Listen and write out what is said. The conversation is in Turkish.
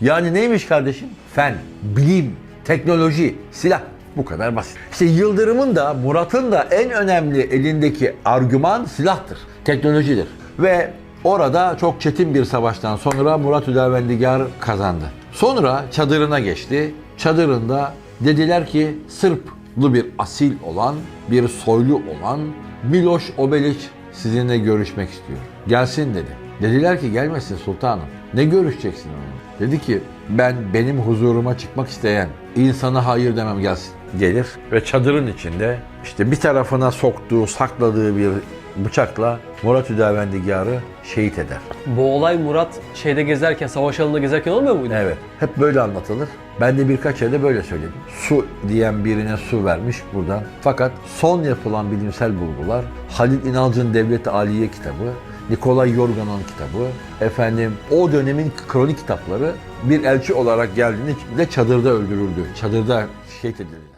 Yani neymiş kardeşim? Fen, bilim, teknoloji, silah. Bu kadar basit. İşte Yıldırım'ın da Murat'ın da en önemli elindeki argüman silahtır, teknolojidir. Ve orada çok çetin bir savaştan sonra Murat Hüdavendigar kazandı. Sonra çadırına geçti. Çadırında dediler ki Sırplı bir asil olan, bir soylu olan Miloš Obelić sizinle görüşmek istiyor. Gelsin dedi. Dediler ki gelmesin sultanım. Ne görüşeceksin onunla? Dedi ki ben benim huzuruma çıkmak isteyen insana hayır demem gelsin. Gelir ve çadırın içinde işte bir tarafına soktuğu, sakladığı bir bıçakla Murat Hüdavendigar'ı şehit eder. Bu olay Murat şeyde gezerken, savaş alanında gezerken olmuyor muydu? Evet. Hep böyle anlatılır. Ben de birkaç yerde böyle söyledim. Su diyen birine su vermiş buradan. Fakat son yapılan bilimsel bulgular Halil İnalcı'nın Devlet Aliye kitabı, Nikolay Yorgan'ın kitabı, efendim o dönemin kronik kitapları bir elçi olarak geldiğinde de çadırda öldürüldü. Çadırda şehit edildi.